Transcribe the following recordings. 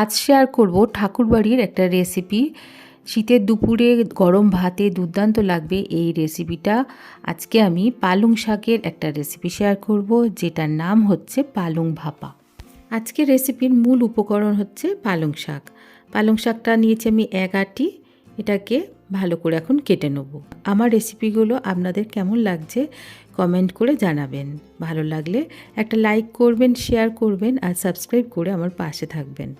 আজ শেয়ার করব ঠাকুরবাড়ির একটা রেসিপি শীতের দুপুরে গরম ভাতে দুর্দান্ত লাগবে এই রেসিপিটা আজকে আমি পালং শাকের একটা রেসিপি শেয়ার করব, যেটার নাম হচ্ছে পালং ভাপা। আজকে রেসিপির মূল উপকরণ হচ্ছে পালং শাক। পালং শাকটা নিয়েছি আমি এক আটি, এটাকে ভালো করে এখন কেটে নেব। আমার রেসিপিগুলো আপনাদের কেমন লাগছে কমেন্ট করে জানাবেন। ভালো লাগলে একটা লাইক করবেন শেয়ার করবেন, আর সাবস্ক্রাইব করে আমার পাশে থাকবেন।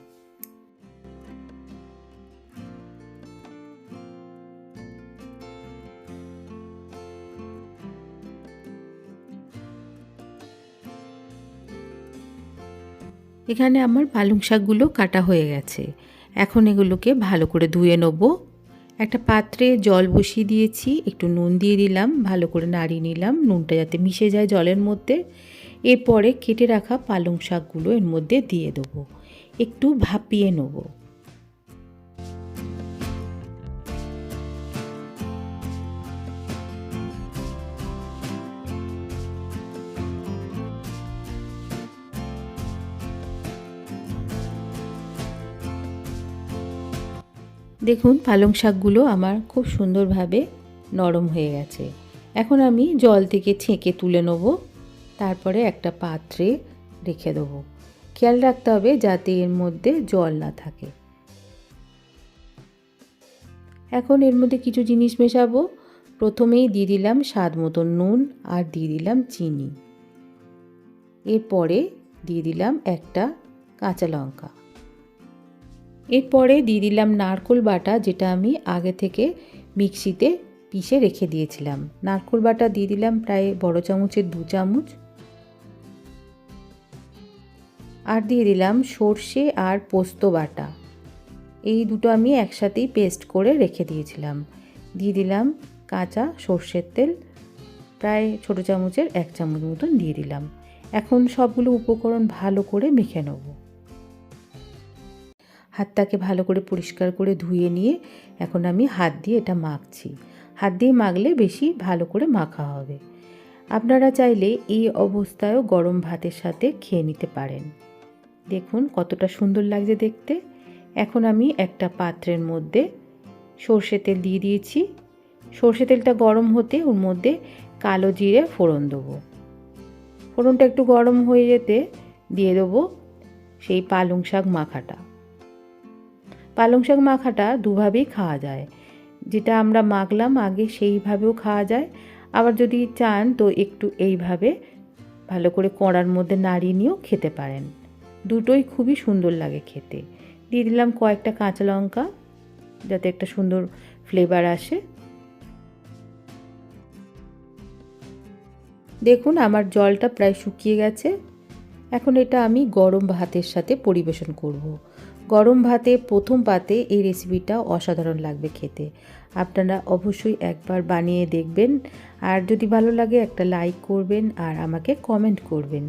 এখানে আমার পালং শাকগুলো কাটা হয়ে গেছে। এখন এগুলোকে ভালো করে ধুয়ে নেব। একটা পাত্রে জল বসিয়ে দিয়েছি, একটু নুন দিয়ে দিলাম, ভালো করে নাড়িয়ে নিলাম, নুনটা যাতে মিশে যায় জলের মধ্যে। এরপরে কেটে রাখা পালং শাকগুলো এর মধ্যে দিয়ে দেবো। একটু ভাপিয়ে নেব। দেখুন, পালং শাকগুলো আমার খুব সুন্দরভাবে নরম হয়ে গেছে। এখন আমি জল থেকে ছেঁকে তুলে নেব। তারপরে একটা পাত্রে রেখে দেবো। খেয়াল রাখতে হবে যাতে এর মধ্যে জল না থাকে। এখন এর মধ্যে কিছু জিনিস মেশাবো। প্রথমেই দিয়ে দিলাম স্বাদ মতন নুন আর দিয়ে দিলাম চিনি। এরপরে দিয়ে দিলাম একটা কাঁচা লঙ্কা। এরপরে দিয়ে দিলাম নারকোল বাটা, যেটা আমি আগে থেকে মিক্সিতে পিষে রেখে দিয়েছিলাম। নারকোল বাটা দিয়ে দিলাম প্রায় বড় চামচের দু চামচ। আর দিয়ে দিলাম সর্ষে আর পোস্ত বাটা। এই দুটো আমি একসাথেই পেস্ট করে রেখে দিয়েছিলাম। দিয়ে দিলাম কাঁচা সর্ষের তেল, প্রায় ছোটো চামচের এক চামচ মতন দিয়ে দিলাম। এখন সবগুলো উপকরণ ভালো করে মেখে নেব। হাতটাকে ভালো করে পরিষ্কার করে ধুয়ে নিয়ে এখন আমি হাত দিয়ে এটা মাখছি। হাত দিয়ে মাখলে বেশি ভালো করে মাখা হবে। আপনারা চাইলে এই অবস্থায়ও গরম ভাতের সাথে খেয়ে নিতে পারেন। দেখুন কতটা সুন্দর লাগছে দেখতে। এখন আমি একটা পাত্রের মধ্যে সর্ষে তেল দিয়ে দিয়েছি। সর্ষে তেলটা গরম হতে ওর মধ্যে কালো জিরে ফোড়ন দেবো। ফোড়নটা একটু গরম হয়ে যেতে দিয়ে দেবো সেই পালং শাক মাখাটা। পালং শাক মাখাটা দুভাবেই খাওয়া যায়। যেটা আমরা মাখলাম, আগে সেইভাবেও খাওয়া যায়। আবার যদি চান তো একটু এইভাবে ভালো করে কড়ার মধ্যে নাড়িয়ে নিয়েও খেতে পারেন। দুটোই খুবই সুন্দর লাগে খেতে। দিয়ে দিলাম কয়েকটা কাঁচা লঙ্কা, যাতে একটা সুন্দর ফ্লেভার আসে। দেখুন, আমার জলটা প্রায় শুকিয়ে গেছে। এখন এটা আমি গরম ভাতের সাথে পরিবেশন করব। গরম ভাতে প্রথম পাতে এই রেসিপিটা অসাধারণ লাগবে খেতে। আপনারা অবশ্যই একবার বানিয়ে দেখবেন। আর যদি ভালো লাগে একটা লাইক করবেন আর আমাকে কমেন্ট করবেন।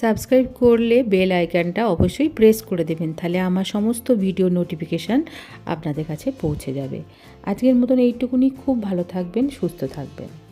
সাবস্ক্রাইব করলে বেল আইকনটা অবশ্যই প্রেস করে দেবেন। তাহলে আমার সমস্ত ভিডিও নোটিফিকেশান আপনাদের কাছে পৌঁছে যাবে। আজকের মতন এইটুকুনি। খুব ভালো থাকবেন, সুস্থ থাকবেন।